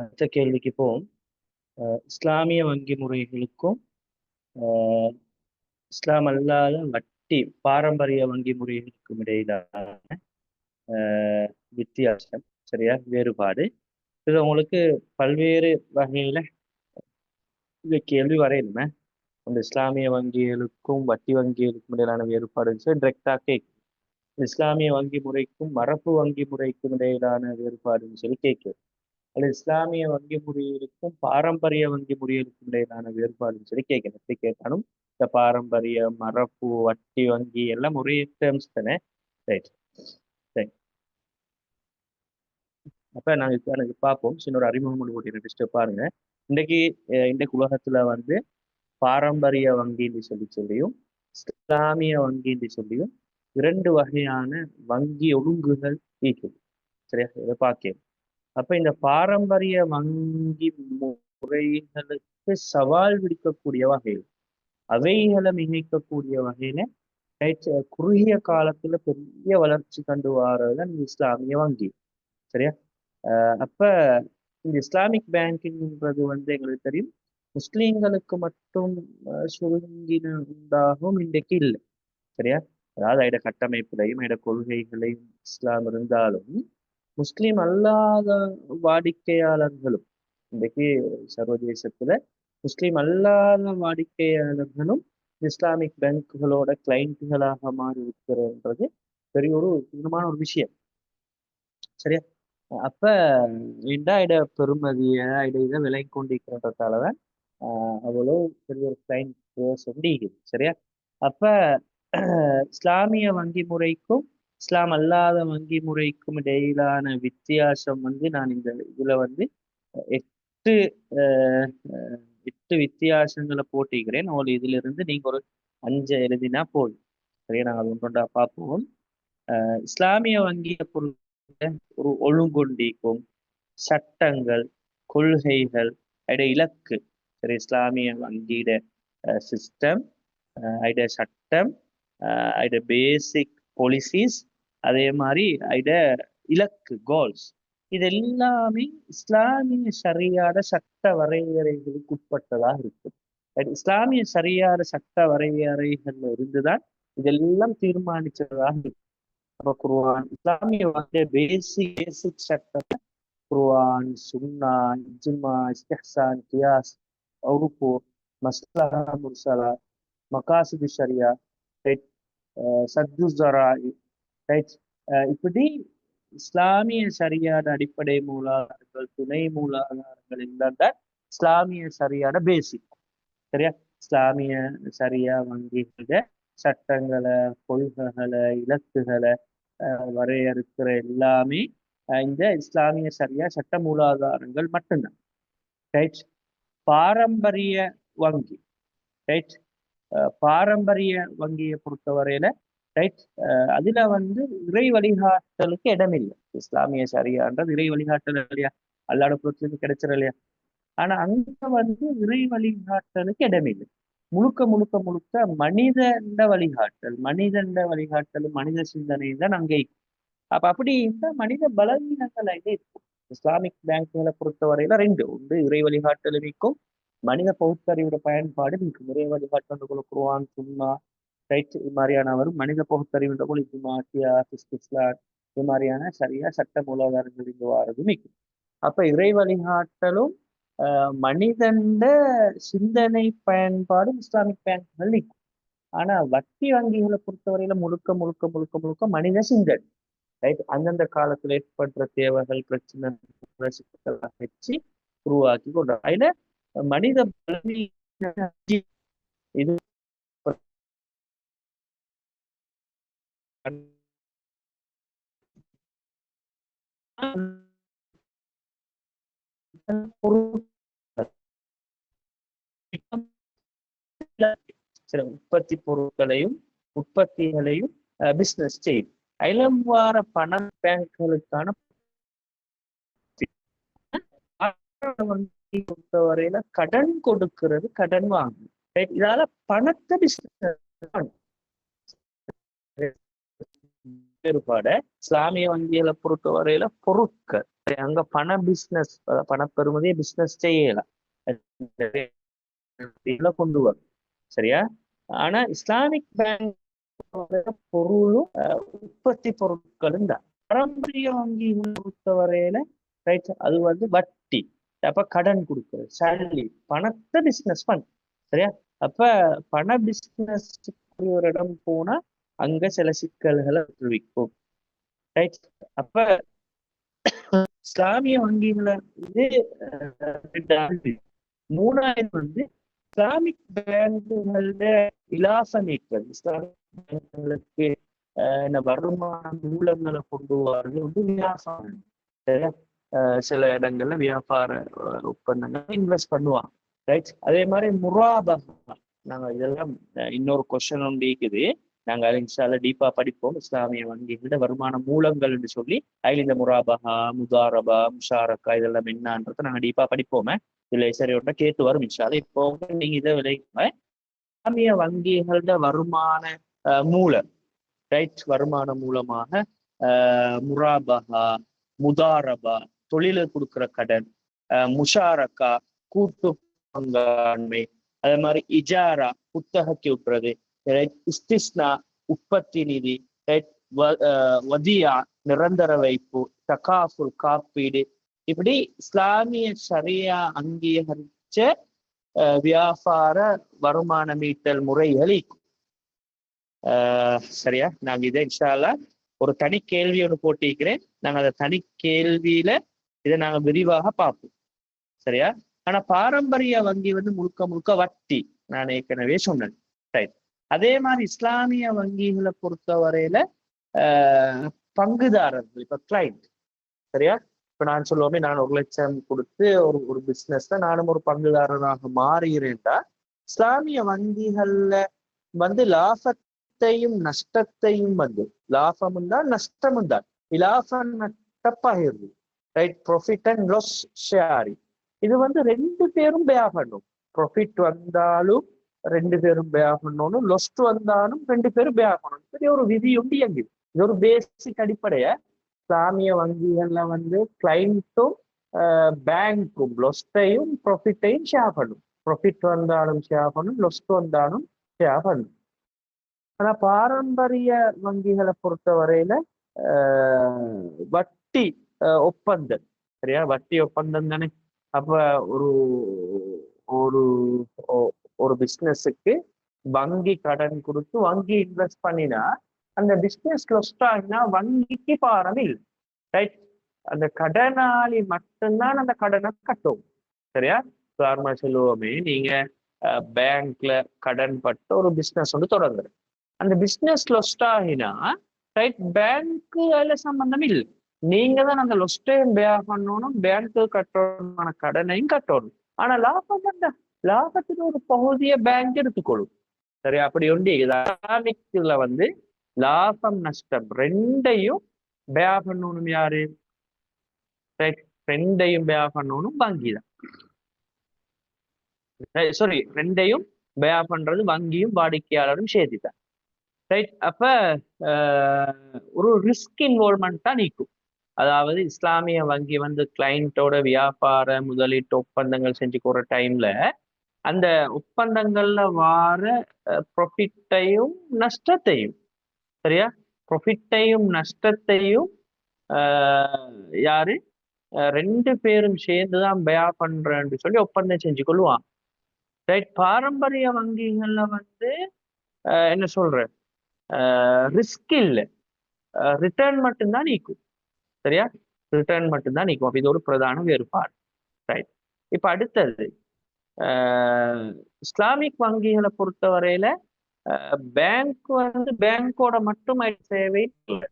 அடுத்த கேள்விக்கு போவோம். இஸ்லாமிய வங்கி முறைகளுக்கும் இஸ்லாம் அல்லாத வட்டி பாரம்பரிய வங்கி முறைகளுக்கும் இடையிலான வித்தியாசம் சரியா? வேறுபாடு. இது உங்களுக்கு பல்வேறு வகையில இந்த கேள்வி வரையணுமே. அந்த இஸ்லாமிய வங்கிகளுக்கும் வட்டி வங்கிகளுக்கும் இடையிலான வேறுபாடு டிரெக்டா கேட்கும். இஸ்லாமிய வங்கி முறைக்கும் மரபு வங்கி முறைக்கும் இடையிலான வேறுபாடுன்னு சொல்லி கேட்குது அல்லது இஸ்லாமிய வங்கி முறைகளுக்கும் பாரம்பரிய வங்கி முறைகளுக்கும் இடையிலான வேறுபாடுன்னு சொல்லி கேட்கணும் எப்படி கேட்டாலும் இந்த பாரம்பரிய மரப்பு வட்டி வங்கி எல்லாம் ஒரே டேர்ம்ஸ் தானே? ரைட் ரைட் அப்ப நாங்க இப்ப எனக்கு பார்ப்போம். சின்ன ஒரு அறிமுகம் ஓட்டி பாருங்க. இன்னைக்கு அஹ் இன்றைக்கு உலகத்துல வந்து பாரம்பரிய வங்கின்னு சொல்லி சொல்லியும் இஸ்லாமிய வங்கின்னு சொல்லியும் இரண்டு வகையான வங்கி ஒழுங்குகள் இருக்குது. சரியா? இதை பார்க்கணும் அப்ப இந்த பாரம்பரிய வங்கி முறைகளுக்கு சவால் விடுக்கக்கூடிய வகையில் அவைகளை மிகைக்கக்கூடிய வகையில குறுகிய காலத்துல பெரிய வளர்ச்சி கண்டு வாரதுதான் இஸ்லாமிய வங்கி. சரியா? அப்ப இந்த இஸ்லாமிக் பேங்கிங்ன்றது வந்து எங்களுக்கு தெரியும். முஸ்லீம்களுக்கு மட்டும் சுருங்கின உண்டாகவும் இன்றைக்கு இல்லை. சரியா? அதாவது அதோட கட்டமைப்புலையும் அதோட கொள்கைகளையும் இஸ்லாம் இருந்தாலும் முஸ்லீம் அல்லாத வாடிக்கையாளர்களும் இன்றைக்கு சர்வதேசத்துல முஸ்லீம் அல்லாத வாடிக்கையாளர்களும் இஸ்லாமிக் பேங்குகளோட கிளைண்ட்டுகளாக மாறி இருக்கிறன்றது பெரிய ஒரு முக்கியமான ஒரு விஷயம். சரியா? அப்ப இண்டாயிட இட இதை விலை கொண்டிருக்கிறதாலதான் ஆஹ் அவ்வளோ பெரிய ஒரு கிளைண்ட் சொல்லிக்குது சரியா? அப்ப இஸ்லாமிய வங்கி முறைக்கும் இஸ்லாம் அல்லாத வங்கி முறைக்கும் இடையிலான வித்தியாசம் வந்து நான் இந்த இதுல வந்து எட்டு எட்டு வித்தியாசங்களை போட்டிக்கிறேன் ஒரு இதுல இருந்து நீங்க ஒரு அஞ்சு எழுதினா போதும். சரியா? நாங்கள் ஒன்றொன்றா பார்ப்போம். இஸ்லாமிய வங்கியை பொறுத்த ஒரு ஒழுங்கொண்டிக்கும் சட்டங்கள் கொள்கைகள் அடைய இலக்கு. சரி இஸ்லாமிய வங்கியிட சிஸ்டம் அட சட்டம் அட பேசிக் பாலிசிஸ் அதே மாதிரி அட இலக்கு கோல்ஸ் இது எல்லாமே இஸ்லாமிய சரியாத சட்ட வரையறைகளுக்கு உட்பட்டதாக இருக்கும். இஸ்லாமிய சரியாத சட்ட வரையறைகள்ல இருந்துதான் இதெல்லாம் தீர்மானிச்சதாக இருக்கும். அப்ப குருவான் இஸ்லாமிய பேசிக் பேசிக் சட்டத்தை குருவான் சுன்னா இஜ்மா இஸ்திஹ்சான் கியாஸ் அவுப்பு மஸ்லஹா முர்சலா மகாசிது ஷரியா ரைட் ரைட் இப்படி இஸ்லாமிய சரியான அடிப்படை மூலாதாரங்கள் துணை மூலாதாரங்கள் எல்லாம் தான் இஸ்லாமிய சரியான பேசிக் சரியா? இஸ்லாமிய சரியா வங்கிகள சட்டங்களை கொள்கைகளை இலக்குகளை வரையறுக்கிற எல்லாமே இந்த இஸ்லாமிய சரியா சட்ட மூலாதாரங்கள் மட்டும்தான். ரைட் பாரம்பரிய வங்கி ரைட் பாரம்பரிய வங்கியை பொறுத்தவரையில ரைட் uh, அதுல வந்து இறை வழிகாட்டலுக்கு இடம் இல்லை இஸ்லாமிய சரியான்றது இறை வழிகாட்டல் இல்லையா? அல்லாட பொறுத்தவரைக்கும் கிடைச்சிட இல்லையா? ஆனா அங்க வந்து இறை வழிகாட்டலுக்கு இடம் இல்லை முழுக்க முழுக்க முழுக்க மனிதண்ட வழிகாட்டல் மனிதண்ட வழிகாட்டல் மனித சிந்தனை தான் அங்கே அப்ப அப்படி இந்த மனித பலவீனங்கள் அங்கே இருக்கும் இஸ்லாமிக் பேங்குகளை பொறுத்தவரையில ரெண்டு. உண்டு இறை வழிகாட்டல் இருக்கும். மனித பகுத்தறிவோட பயன்பாடு இருக்கும். இறை வழிகாட்டல் குருவான் சொன்னா ரைட் இது மாதிரியான வரும். மனித பகுத்தறிவுன்ற போல இஜ்மா கியாஸ் இது மாதிரியான சரியா சட்ட மூலாதாரங்கள் இங்கு வாரது நிற்கும். அப்ப இறை வழிகாட்டலும் மனிதண்ட சிந்தனை பயன்பாடும் இஸ்லாமிக் பேங்குகள் நிற்கும். ஆனா வட்டி வங்கிகளை பொறுத்தவரையில முழுக்க முழுக்க முழுக்க முழுக்க மனித சிந்தனை. ரைட் அந்தந்த காலத்துல ஏற்படுற தேவைகள் பிரச்சனை வச்சு உருவாக்கி கொண்டு அதுல மனித இது சில உற்பத்தி பொருட்களையும் உற்பத்திகளையும் பிசினஸ் செய்யும் அயலம் வார பண பேங்குகளுக்கான பொறுத்தவரையில கடன் கொடுக்கிறது கடன் வாங்கும் இதால பணத்தை பிசினஸ் வேறுபாட இஸ்லாமிய வங்கிகளை பொறுத்தவரையில பொருட்கள். அங்க பண பிசினஸ் பண பெறுமதியை பிசினஸ் செய்யலாம் கொண்டு வரும். சரியா? ஆனா இஸ்லாமிக் பேங்க் பொருளும் உற்பத்தி பொருட்களும் தான். பாரம்பரிய வங்கி பொறுத்தவரையில ரைட் அது வந்து வட்டி அப்ப கடன் கொடுக்குறது சேலரி பணத்தை பிசினஸ் பண்ண. சரியா? அப்ப பண பிசினஸ் ஒரு இடம் போனா அங்க சில சிக்கல்களை விக்கும் ரைட் அப்ப இஸ்லாமிய வங்கிகள வந்து மூணாயிரம் மூணாவது வந்து இஸ்லாமிக் பேங்குகள்ல இலாசம் நீக்கள் இஸ்லாமிக் பேங்குகளுக்கு என்ன வருமான மூலங்களை கொண்டு வர்றது வந்து வியாபாரம் சில இடங்கள்ல வியாபார ஒப்பந்தங்கள் இன்வெஸ்ட் பண்ணுவாங்க. ரைட் அதே மாதிரி முராபகா. நாங்க இதெல்லாம் இன்னொரு கொஸ்டின் ஒன்று இருக்குது நாங்க அதை இன்ஷால டீப்பா படிப்போம். இஸ்லாமிய வங்கிகளோட வருமான மூலங்கள் என்று சொல்லி அதில் இந்த முராபஹா முதாரபா முஷாரக்கா இதெல்லாம் என்னன்றதை நாங்க டீப்பா படிப்போமே. இதுல சரி கேட்டு வரும் இன்ஷால இப்போ வந்து நீங்க இதை விலை இஸ்லாமிய வங்கிகளோட வருமான அஹ், மூலம் ரைட் வருமான மூலமாக முராபஹா முதாரபா தொழில கொடுக்குற கடன் முஷாரக்கா கூட்டு பங்காண்மை அதே மாதிரி இஜாரா புத்தகத்தை விட்டுறது ரைட் இஸ்திஸ்னா உற்பத்தி நிதி ரைட் வதியா நிரந்தர வைப்பு தகாஃபுல் காப்பீடு இப்படி இஸ்லாமிய சரியா அங்கீகரிச்ச வியாபார வருமான மீட்டல் முறைகள் சரியா நாங்க இதை இன்ஷால்லா ஒரு தனி கேள்வி ஒன்று போட்டிருக்கிறேன் நாங்க அந்த தனி கேள்வியில இதை நாங்க விரிவாக பார்ப்போம் சரியா ஆனா பாரம்பரிய வங்கி வந்து முழுக்க முழுக்க வட்டி நான் ஏற்கனவே சொன்னேன் ரைட் அதே மாதிரி இஸ்லாமிய வங்கிகளை பொறுத்தவரையில ஆஹ், பங்குதாரர்கள் இப்ப கிளைண்ட் சரியா? இப்ப நான் சொல்லுவோமே நான் ஒரு லட்சம் கொடுத்து ஒரு ஒரு பிசினஸ்ல நானும் ஒரு பங்குதாரராக மாறுகிறேன்டா இஸ்லாமிய வங்கிகள்ல வந்து லாபத்தையும் நஷ்டத்தையும் வந்து லாபமும் தான் நஷ்டமும் தான் இலாபம் நட்டப்பகிர்வு right profit and loss sharing இது வந்து ரெண்டு பேரும் பே பண்ணும். ப்ரொஃபிட் வந்தாலும் ரெண்டு பேரும் பே பண்ணணும் லொஸ்ட் வந்தாலும் ரெண்டு பேரும் பே ஆகணும் பெரிய ஒரு விதி உண்டு எங்கு இது ஒரு பேசிக் அடிப்படைய. இஸ்லாமிய வங்கிகள்ல வந்து கிளைண்ட்டும் பேங்க்கும் லொஸ்டையும் ப்ராஃபிட்டையும் ஷேர் பண்ணும். ப்ராஃபிட் வந்தாலும் ஷேர் பண்ணும் லொஸ்ட் வந்தாலும் ஷேர் பண்ணும். ஆனா பாரம்பரிய வங்கிகளை பொறுத்த வரையில வட்டி ஒப்பந்தம். சரியா? வட்டி ஒப்பந்தம் தானே? அப்ப ஒரு ஒரு ஒரு பிஸ்னஸுக்கு வங்கி கடன் கொடுத்து வங்கி இன்வெஸ்ட் பண்ணினா அந்த பிசினஸ் லொஸ்ட் ஆகினா வங்கிக்கு பாரம் இல்லை. ரைட் அந்த கடனாளி மட்டும்தான் அந்த கடனை கட்டும். சரியா? உதாரணமா சொல்லுவோமே நீங்க பேங்க்ல கடன் பட்டு ஒரு பிசினஸ் வந்து தொடங்குற. அந்த பிசினஸ் லொஸ்ட் ஆகினா ரைட் பேங்க்கு அதுல சம்பந்தம் இல்லை. நீங்க தான் அந்த லொஸ்டையும் பே பண்ணணும் பேங்க்கு கட்டணுமான கடனையும் கட்டணும். ஆனா லாபம் தான் லாபத்துக்கு ஒரு பகுதியை பேங்க் எடுத்துக்கொள்ளும் சரி அப்படி உண்டு இஸ்லாமிக்ல வந்து லாபம் நஷ்டம் ரெண்டையும் பே பண்ணணும் யாரு? ரைட் ரெண்டையும் பே பண்ணணும் வங்கி தான். சாரி ரெண்டையும் பே பண்றது வங்கியும் வாடிக்கையாளரும் சேர்த்து தான் ரைட் அப்ப ஆஹ், ஒரு ரிஸ்க் இன்வால்மெண்ட் தான் நீக்கும். அதாவது இஸ்லாமிய வங்கி வந்து கிளைண்ட்டோட வியாபார முதலீட்டு ஒப்பந்தங்கள் செஞ்சு கொடுற டைம்ல அந்த ஒப்பந்தங்கள்ல வார ப்ரொஃபிட்டையும் நஷ்டத்தையும். சரியா? ப்ரொஃபிட்டையும் நஷ்டத்தையும் யாரு? ரெண்டு பேரும் சேர்ந்து தான் பயா பண்றேன்னு சொல்லி ஒப்பந்தம் செஞ்சு கொள்வாங்க ரைட் பாரம்பரிய வங்கிகள்ல வந்து என்ன சொல்ற? ரிஸ்க் இல்லை. ரிட்டர்ன் மட்டும்தான் நீக்கும். சரியா? ரிட்டர்ன் மட்டும்தான் நீக்கும். அப்ப இது ஒரு பிரதான வேறுபாடு. ரைட் இப்ப அடுத்தது இஸ்லாமிக் வங்கிகளை பொறுத்தவரையில பேங்க் வந்து பேங்கோட மட்டும் சேவை இல்லை.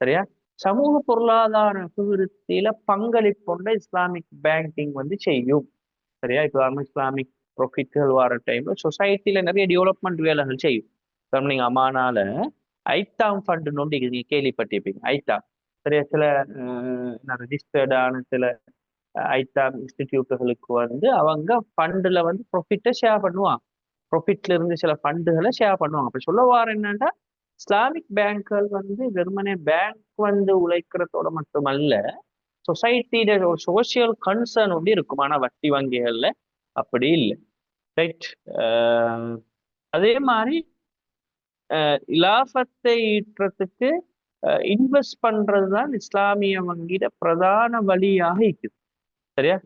சரியா? சமூக பொருளாதார அபிவிருத்தியில பங்களிப்புண்ட இஸ்லாமிக் பேங்கிங் வந்து செய்யும். சரியா? இப்போ இஸ்லாமிக் ப்ரொஃபிட்கள் வர டைம்ல சொசைட்டில நிறைய டெவலப்மெண்ட் வேலைகள் செய்யும். நீங்க அமானால ஐத்தாம் ஃபண்ட் ஒன்று நீங்க கேள்விப்பட்டிருப்பீங்க. ஐத்தாம் சரியா? சில ரெஜிஸ்டர்டான சில ஐத்தாம் இன்ஸ்டிடியூட்டுகளுக்கு வந்து அவங்க ஃபண்டில் வந்து ப்ரொஃபிட்டை ஷேர் பண்ணுவாங்க. ப்ரொஃபிட்ல இருந்து சில ஃபண்டுகளை ஷேர் பண்ணுவாங்க. அப்படி சொல்ல வார என்னன்னா இஸ்லாமிக் பேங்க்கள் வந்து வெறுமனே பேங்க் வந்து உழைக்கிறதோட மட்டுமல்ல சொசைட்டியில ஒரு சோசியல் கன்சர்ன் வந்து இருக்கும் ஆனா வட்டி வங்கிகள்ல. அப்படி இல்லை. ரைட் அதே மாதிரி இலாபத்தை ஈட்டுறதுக்கு இன்வெஸ்ட் பண்றது தான் இஸ்லாமிய வங்கியிட பிரதான வழியாக இருக்குது. சரியா?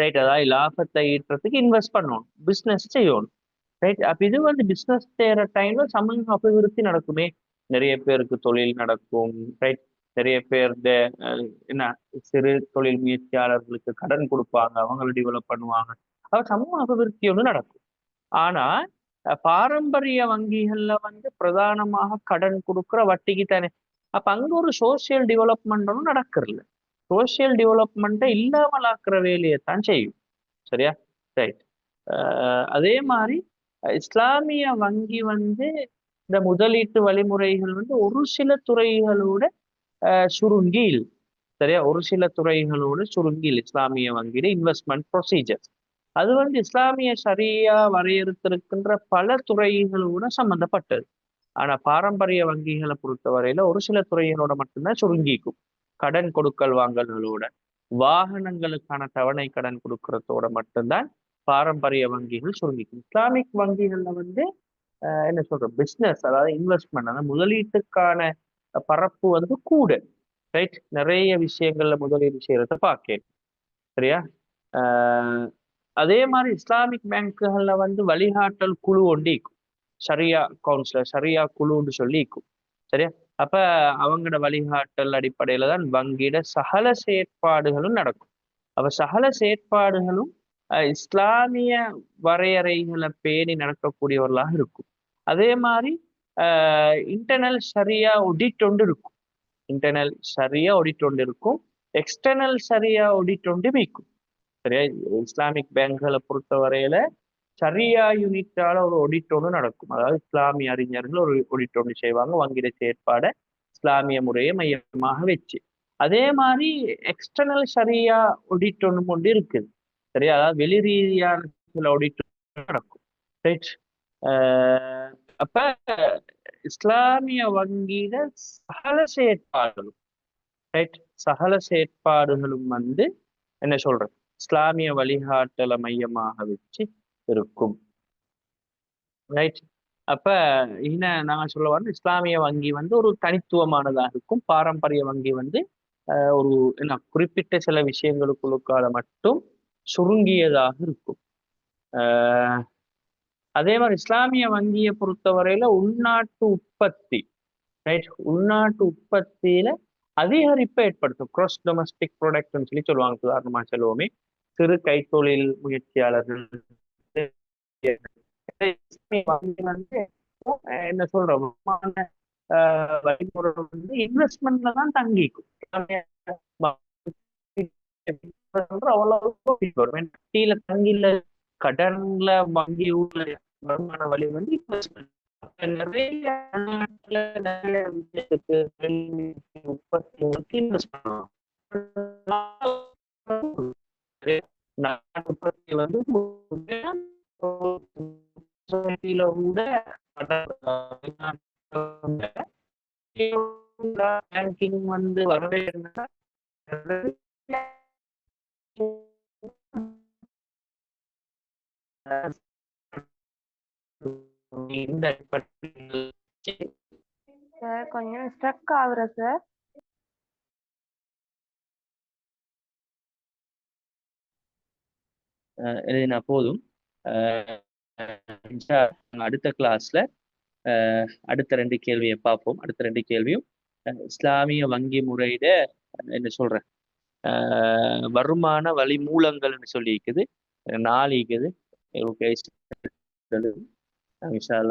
ரைட் அதாவது லாபத்தை ஈட்டுறதுக்கு இன்வெஸ்ட் பண்ணணும். பிஸ்னஸ் செய்யணும். ரைட் அப்ப இது வந்து பிஸ்னஸ் செய்யற டைம்ல சமூக அபிவிருத்தி நடக்குமே. நிறைய பேருக்கு தொழில் நடக்கும் ரைட் நிறைய பேர் இந்த என்ன சிறு தொழில் முயற்சியாளர்களுக்கு கடன் கொடுப்பாங்க அவங்கள டெவலப் பண்ணுவாங்க. அவ சமூக அபிவிருத்தி ஒன்று நடக்கும். ஆனா பாரம்பரிய வங்கிகள்ல வந்து பிரதானமாக கடன் கொடுக்குற வட்டிக்கு தானே. அப்ப அங்க ஒரு சோசியல் டெவலப்மெண்ட் ஒன்றும் நடக்கிறல்ல சோசியல் டெவலப்மெண்ட்டை இல்லாமலாக்குற வேலையை தான் செய்யும். சரியா? ரைட் அதே மாதிரி இஸ்லாமிய வங்கி வந்து இந்த முதலீட்டு வழிமுறைகள் வந்து ஒரு சில துறைகளோட சுருங்கி சரியா? ஒரு சில துறைகளோட சுருங்கி இஸ்லாமிய வங்கியில இன்வெஸ்ட்மெண்ட் ப்ரொசீஜர் அது வந்து இஸ்லாமிய சரியா வரையறுத்திருக்கின்ற பல துறைகளோட சம்பந்தப்பட்டது. ஆனா பாரம்பரிய வங்கிகளை பொறுத்தவரையில ஒரு சில துறைகளோட மட்டும்தான் சுருங்கிக்கும். கடன் கொடுக்கல் வாங்கல்களோட வாகனங்களுக்கான தவணை கடன் கொடுக்கறதோட மட்டும்தான் பாரம்பரிய வங்கிகள் சுருங்கிக்கும். இஸ்லாமிக் வங்கிகள்ல வந்து என்ன சொல்ற பிஸ்னஸ் அதாவது இன்வெஸ்ட்மெண்ட் அதாவது முதலீட்டுக்கான பரப்பு வந்து கூட. ரைட் நிறைய விஷயங்கள்ல முதலீடு செய்யறத பார்க்கேன். சரியா? அதே மாதிரி இஸ்லாமிக் பேங்குகள்ல வந்து வழிகாட்டல் குழு ஒண்டிக்கும் சரியா கவுன்சிலர் சரியா குழுன்னு சொல்லி சரியா? அப்ப அவங்களோட வழிகாட்டல் அடிப்படையில தான் வங்கியிட சகல செயற்பாடுகளும் நடக்கும். அப்ப சகல செயற்பாடுகளும் இஸ்லாமிய வரையறைகளை பேணி நடக்கக்கூடியவர்களாக இருக்கும். அதே மாதிரி இன்டர்னல் சரியா ஒடிட் ஒன்று இருக்கும். இன்டர்னல் சரியா ஒடிட் ஒன்று இருக்கும். எக்ஸ்டர்னல் சரியா ஒடிட் ஒன்று மீக்கும் சரியா? இஸ்லாமிக் பேங்குகளை பொறுத்த வரையில சரியா யூனிட்டால ஒரு ஒடிட்டோன்னு நடக்கும். அதாவது இஸ்லாமிய அறிஞர்கள் ஒரு ஒடிட்டோன்னு செய்வாங்க. வங்கிட செயற்பாடை இஸ்லாமிய முறையை மையமாக வச்சு. அதே மாதிரி எக்ஸ்டர்னல் சரியா ஒடிட்டோன்னு கொண்டு இருக்குது. சரியா? அதாவது வெளி ரீதியான சில ஒடிட்டோ நடக்கும். ரைட் அப்ப இஸ்லாமிய வங்கியில சகல செயற்பாடுகளும் ரைட் சகல செயற்பாடுகளும் வந்து என்ன சொல்றது? இஸ்லாமிய வழிகாட்டலை மையமாக வச்சு இருக்கும். ரைட் அப்ப என்ன நாங்கள் சொல்ல வரணும் இஸ்லாமிய வங்கி வந்து ஒரு தனித்துவமானதாக இருக்கும். பாரம்பரிய வங்கி வந்து ஒரு என்ன குறிப்பிட்ட சில விஷயங்களுக்குள்ளுக்கால மட்டும் சுருங்கியதாக இருக்கும். அதே மாதிரி இஸ்லாமிய வங்கியை பொறுத்தவரையில உள்நாட்டு உற்பத்தி ரைட் உள்நாட்டு உற்பத்தியில அதிகரிப்பை ஏற்படுத்தும். கிராஸ் டொமஸ்டிக் ப்ராடக்ட்னு சொல்லி சொல்லுவாங்க. உதாரணமா சொல்லுவோமே. சிறு கைத்தொழில் முயற்சியாளர்கள் என்ன சொல்றோம் வந்து இன்வெஸ்ட்மெண்ட்ல தான் தங்கிக்கும். அவ்வளவு தங்கில கடன்ல வங்கி உள்ள வருமான வழி வந்து இன்வெஸ்ட்மெண்ட் நிறைய நிறைய விஷயத்துக்கு உற்பத்தி இன்வெஸ்ட் பண்ணலாம் உற்பத்தி வந்து சொசைட்டில கூட பேங்கிங் வந்து வரவே இருந்தா சார் கொஞ்சம் ஸ்ட்ரக் ஆகுற சார். எழுதினா போதும். அடுத்த கிளாஸ்ல அடுத்த ரெண்டு கேள்வியை பார்ப்போம். அடுத்த ரெண்டு கேள்வியும் இஸ்லாமிய வங்கி முறையிட என்ன சொல்றேன் வருமான வழி மூலங்கள்னு சொல்லி இருக்குது நாலு இருக்குது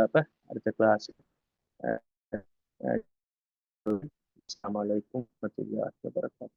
அப்ப அடுத்த கிளாஸ் அஸ்லாம் வலைக்கும் வரமத்துல்லாஹி வபரகாத்துஹு.